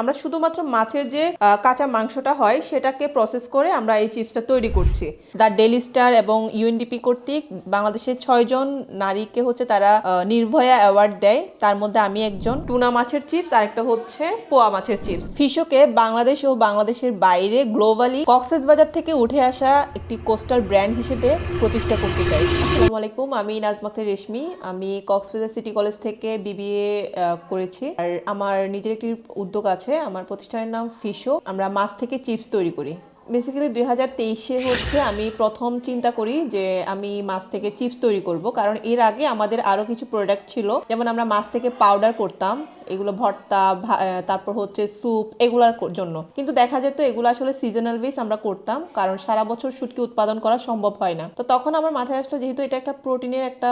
আমরা শুধুমাত্র মাছের যে কাঁচা মাংসটা হয়, সেটাকে প্রসেস করে আমরা এই চিপসটা তৈরি করছি। দ্য ডেলি স্টার এবং ইউএনডিপি কর্তৃক বাংলাদেশের ছয়জন নারীকে হচ্ছে তারা নির্ভয়া অ্যাওয়ার্ড দেয়। তার মধ্যে আমি একজন। টুনা মাছের চিপস, আরেকটা হচ্ছে পোয়া মাছের চিপস। ফিশোকে বাংলাদেশ ও বাংলাদেশের বাইরে গ্লোবালি কক্সেস বাজার থেকে উঠে আসা একটি কোস্টাল ব্র্যান্ড হিসেবে প্রতিষ্ঠা করতে চাই। আসসালামু আলাইকুম, আমি নাজমাক্তার রেশমি। আমি কক্সবাজার সিটি কলেজ থেকে বিবিএ করেছি। আর আমার নিজের একটি উদ্যোগ আছে আমার প্রতিষ্ঠানের নাম ফিশো। আমরা মাছ থেকে চিপস তৈরি করি। বেসিক্যালি দুই হাজার তেইশে হচ্ছে আমি প্রথম চিন্তা করি যে আমি মাছ থেকে চিপস তৈরি করব। কারণ এর আগে আমাদের আরও কিছু প্রোডাক্ট ছিল। যেমন আমরা মাছ থেকে পাউডার করতাম। এগুলো ভর্তা তারপর হচ্ছে স্যুপ এগুলার জন্য। কিন্তু দেখা যেত এগুলো আসলে সিজনাল বেস আমরা করতাম, কারণ সারা বছর শুটকি উৎপাদন করা সম্ভব হয় না। তো তখন আমার মাথায় আসলো যেহেতু এটা একটা প্রোটিনের একটা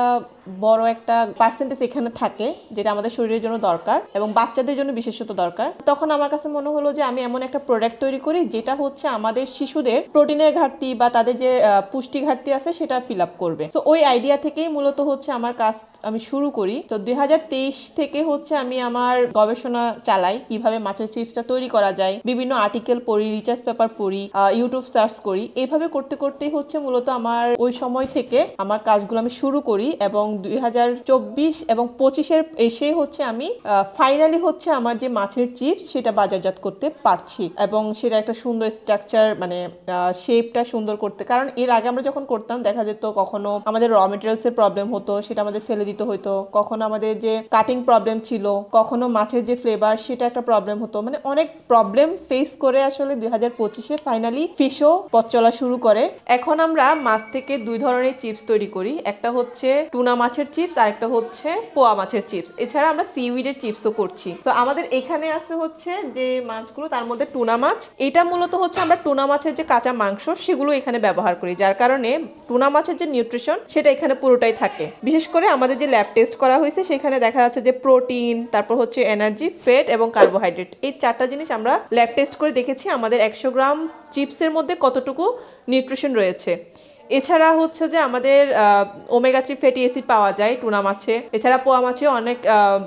বড় একটা পার্সেন্টেজ এখানে থাকে, যেটা আমাদের শরীরের জন্য দরকার এবং বাচ্চাদের জন্য বিশেষত দরকার, তখন আমার কাছে মনে হলো যে আমি এমন একটা প্রোডাক্ট তৈরি করি যেটা হচ্ছে আমাদের শিশুদের প্রোটিনের ঘাটতি বা তাদের যে পুষ্টি ঘাটতি আছে সেটা ফিল আপ করবে। তো ওই আইডিয়া থেকেই মূলত হচ্ছে আমার কাজ আমি শুরু করি। তো দুই হাজার তেইশ থেকে হচ্ছে আমি আমার গবেষণা চালাই কীভাবে মাছের চিপসটা তৈরি করা যায়, বিভিন্ন আর্টিকেল পড়ি রিচার্জ পেপার পড়ি ইউটিউব সার্চ করি। এইভাবে করতে করতেই হচ্ছে মূলত আমার ওই সময় থেকে আমার কাজগুলো আমি শুরু করি এবং দুই হাজার চব্বিশ এবং পঁচিশের এসে হচ্ছে আমি ফাইনালি হচ্ছে আমার যে মাছের চিপস সেটা বাজারজাত করতে পারছি এবং সেটা একটা সুন্দর স্ট্রাকচার মানে শেপটা সুন্দর করতে। কারণ এর আগে আমরা যখন করতাম, দেখা যেত কখনো আমাদের র মেটেরিয়ালসের প্রবলেম হতো, সেটা আমাদের ফেলে দিতে হতো কখনো আমাদের যে কাটিং প্রবলেম ছিল, কখনো মাছের যে ফ্লেভার সেটা একটা প্রবলেম হতো। মানে অনেক প্রবলেম ফেস করে আসলে দুই হাজার পঁচিশে ফাইনালি ফিশও পথ চলা শুরু করে। এখন আমরা মাছ থেকে দুই ধরনের চিপস তৈরি করি। একটা হচ্ছে টুনা মাছের চিপস আর একটা হচ্ছে পোয়া মাছের চিপস এছাড়া আমরা সিউইডের চিপসও করছি। তো আমাদের এখানে আছে হচ্ছে যে মাছগুলো, তার মধ্যে টুনা মাছ। এটা মূলত হচ্ছে আমরা টুনা মাছের যে কাঁচা মাংস, সেগুলো এখানে ব্যবহার করি। যার কারণে টুনা মাছের যে নিউট্রিশন সেটা এখানে পুরোটাই থাকে। বিশেষ করে আমাদের যে ল্যাব টেস্ট করা হয়েছে, সেখানে দেখা যাচ্ছে যে প্রোটিন তারপর হচ্ছে এনার্জি ফ্যাট এবং কার্বোহাইড্রেট এই চারটা জিনিস আমরা ল্যাব টেস্ট করে দেখেছি। আমাদের একশো গ্রাম চিপসের মধ্যে কতটুকু নিউট্রিশন রয়েছে। এছাড়া হচ্ছে যে আমাদের ওমেগা থ্রি ফ্যাটি অ্যাসিড পাওয়া যায় টুনা মাছে এছাড়া পোয়া মাছে অনেক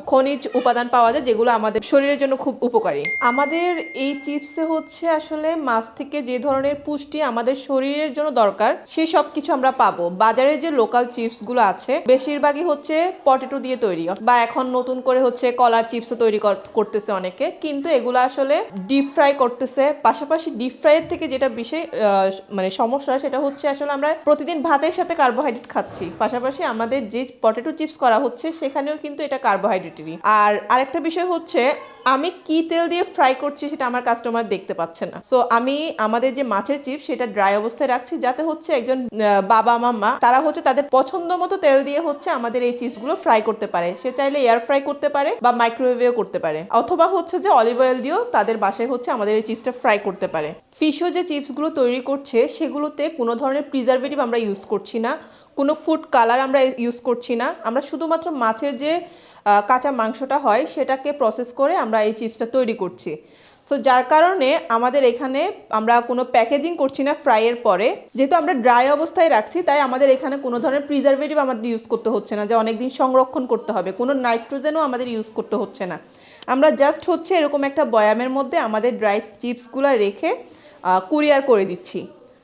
খনিজ উপাদান পাওয়া যায়, যেগুলো আমাদের শরীরের জন্য খুব উপকারী। আমাদের এই চিপসে হচ্ছে আসলে মাছ থেকে যে ধরনের পুষ্টি আমাদের শরীরের জন্য দরকার সেই সব কিছু আমরা পাবো। বাজারে যে লোকাল চিপসগুলো আছে, বেশিরভাগই হচ্ছে পটেটো দিয়ে তৈরি। বা এখন নতুন করে হচ্ছে কলার চিপসও তৈরি কর- করতেছে অনেকে। কিন্তু এগুলো আসলে ডিপ ফ্রাই করতেছে। পাশাপাশি ডিপ ফ্রাইয়ের থেকে যেটা বিষয় মানে সমস্যা, সেটা হচ্ছে আসলে আমরা প্রতিদিন ভাতের সাথে কার্বোহাইড্রেট খাচ্ছি। পাশাপাশি আমাদের যে পটেটো চিপস করা হচ্ছে, সেখানেও কিন্তু এটা কার্বোহাইড্রেটেরই আর আরেকটা বিষয় হচ্ছে, আমি কি তেল দিয়ে ফ্রাই করছি সেটা আমার কাস্টমার দেখতে পাচ্ছে না। সো আমি আমাদের যে মাছের চিপস সেটা ড্রাই অবস্থায় রাখছি, যাতে হচ্ছে একজন বাবা, মাম্মা, তারা হচ্ছে তাদের পছন্দ মতো তেল দিয়ে হচ্ছে আমাদের এই চিপসগুলো ফ্রাই করতে পারে। সে চাইলে এয়ার ফ্রাই করতে পারে বা মাইক্রোওয়েভেও করতে পারে। অথবা হচ্ছে যে অলিভ অয়েল দিয়েও তাদের বাসায় হচ্ছে আমাদের এই চিপসটা ফ্রাই করতে পারে। ফিশও যে চিপসগুলো তৈরি করছে, সেগুলোতে কোনো ধরনের প্রিজারভেটিভ আমরা ইউজ করছি না, কোনো ফুড কালার আমরা ইউজ করছি না, আমরা শুধুমাত্র মাছের যে কাঁচা মাংসটা হয় সেটাকে প্রসেস করে আমরা এই চিপসটা তৈরি করছি। সো যার কারণে আমাদের এখানে আমরা কোনো প্যাকেজিং করছি না ফ্রাইয়ের পরে, যেহেতু আমরা ড্রাই অবস্থায় রাখছি, তাই আমাদের এখানে কোনো ধরনের প্রিজারভেটিভ আমাদের ইউজ করতে হচ্ছে না, যে অনেকদিন সংরক্ষণ করতে হবে, কোনো নাইট্রোজেনও আমাদের ইউজ করতে হচ্ছে না। আমরা জাস্ট হচ্ছে এরকম একটা বয়ামের মধ্যে আমাদের ড্রাই চিপসগুলো রেখে কুরিয়ার করে দিচ্ছি।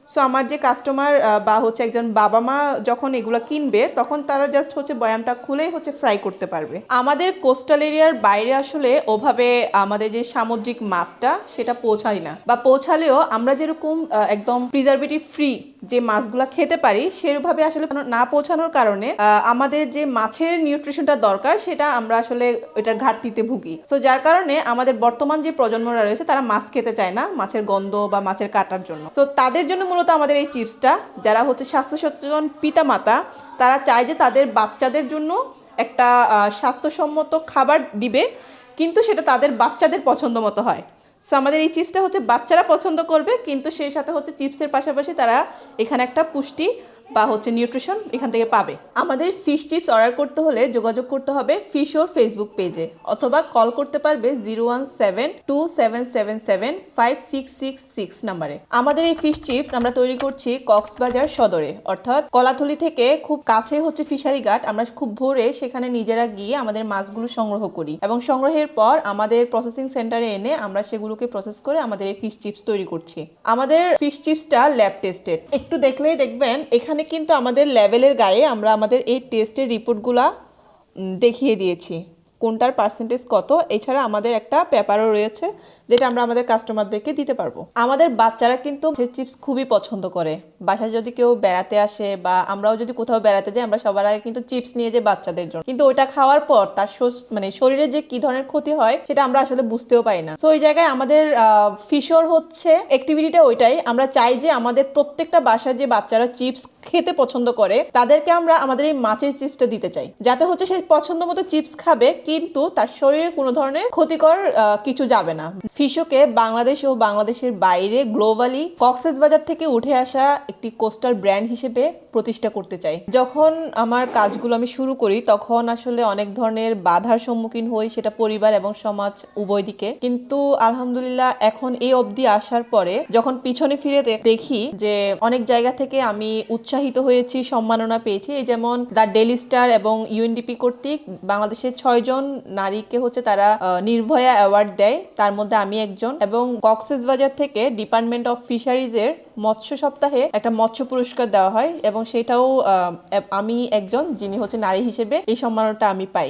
সো আমার যে কাস্টমার বা হচ্ছে একজন বাবা মা যখন এগুলো কিনবে, তখন তারা জাস্ট হচ্ছে বয়ামটা খুলেই হচ্ছে ফ্রাই করতে পারবে। আমাদের কোস্টাল এরিয়ার বাইরে আসলে ওভাবে আমাদের যে সামুদ্রিক মাছটা, সেটা পৌঁছায় না। বা পৌঁছালেও আমরা যেরকম একদম প্রিজারভেটিভ ফ্রি যে মাছগুলা খেতে পারি, সেভাবে আসলে না পৌঁছানোর কারণে আমাদের যে মাছের নিউট্রিশনটা দরকার, সেটা আমরা আসলে এটার ঘাটতিতে ভুগি। সো যার কারণে আমাদের বর্তমান যে প্রজন্মরা রয়েছে, তারা মাছ খেতে চায় না মাছের গন্ধ বা মাছের কাটার জন্য। সো তাদের জন্য মূলত আমাদের এই চিপসটা যারা হচ্ছে স্বাস্থ্য সচেতন পিতামাতা, তারা চায় যে তাদের বাচ্চাদের জন্য একটা স্বাস্থ্যসম্মত খাবার দিবে, কিন্তু সেটা তাদের বাচ্চাদের পছন্দ মতো হয়। সো আমাদের এই চিপসটা হচ্ছে বাচ্চারা পছন্দ করবে, কিন্তু সেই সাথে হচ্ছে চিপসের পাশাপাশি তারা এখানে একটা পুষ্টি বা হচ্ছে নিউট্রিশন এখান থেকে পাবে। আমাদের ফিশ চিপস অর্ডার করতে হলে যোগাযোগ করতে হবে ফিশোর ফেসবুক পেজে অথবা কল করতে পারবে zero one seven two seven seven seven five six six six নাম্বারে আমাদের এই ফিশ চিপস আমরা তৈরি করছি কক্সবাজার সদরে, অর্থাৎ কলাথলি থেকে খুব কাছে হচ্ছে ফিশারি ঘাট, আমরা খুব ভোরে সেখানে নিজেরা গিয়ে আমাদের মাছগুলো সংগ্রহ করি এবং সংগ্রহের পর আমাদের প্রসেসিং সেন্টারে এনে আমরা সেগুলোকে প্রসেস করে আমাদের এই ফিশ চিপস তৈরি করছি। আমাদের ফিশ চিপসটা ল্যাব টেস্টেড একটু দেখলেই দেখবেন এখানে কিন্তু আমাদের লেভেলের গায়ে আমরা আমাদের এই টেস্টের রিপোর্টগুলা দেখিয়ে দিয়েছি। কোনটার পার্সেন্টেজ কত, এছাড়া আমাদের একটা পেপারও রয়েছে যেটা আমরা আমাদের কাস্টমারদেরকে দিতে পারব। আমাদের বাচ্চারা কিন্তু চিপস খুবই পছন্দ করে। বাসায় যদি কেউ বেড়াতে আসে বা আমরাও যদি কোথাও বেড়াতে যাই, আমরা সবার আগে কিন্তু চিপস নিয়ে যাই বাচ্চাদের জন্য। কিন্তু ওইটা খাওয়ার পর তার মানে শরীরে যে কি ধরনের ক্ষতি হয়, সেটা আমরা আসলে বুঝতেও পারি না। সো ওই জায়গায় আমাদের ফিশর হচ্ছে অ্যাক্টিভিটিটা ওইটাই। আমরা চাই যে আমাদের প্রত্যেকটা বাসার যে বাচ্চারা চিপস খেতে পছন্দ করে, তাদেরকে আমরা আমাদের এই মাছের চিপসটা দিতে চাই। যাতে হচ্ছে সে পছন্দ মতো চিপস খাবে কিন্তু তার শরীরে কোনো ধরনের ক্ষতিকর কিছু যাবে না। ফিশোকে বাংলাদেশ ও বাংলাদেশের বাইরে গ্লোবালি কক্সেস বাজার থেকে উঠে আসা একটি কোস্টাল ব্র্যান্ড হিসেবে প্রতিষ্ঠা করতে চাই। যখন আমার কাজগুলো আমি শুরু করি, তখন আসলে অনেক ধরনের বাধার সম্মুখীন হই, সেটা পরিবার এবং সমাজ উভয় দিকে। কিন্তু আলহামদুলিল্লাহ এখন এই অবধি আসার পরে যখন পিছনে ফিরে দেখি যে অনেক জায়গা থেকে আমি উৎসাহিত হয়েছি, সম্মাননা পেয়েছি। এই যেমন দ্য ডেলি স্টার এবং ইউএনডিপি কর্তৃক বাংলাদেশের ছয়জন নারীকে হচ্ছে তারা নির্ভয়া অ্যাওয়ার্ড দেয়। তার মধ্যে আমি একজন। এবং কক্সেস বাজার থেকে ডিপার্টমেন্ট অফ ফিশারিজের মৎস্য সপ্তাহে একটা মৎস্য পুরস্কার দেওয়া হয়। এবং সেটাও আমি একজন যিনি হচ্ছে নারী হিসেবে এই সম্মাননাটা আমি পাই।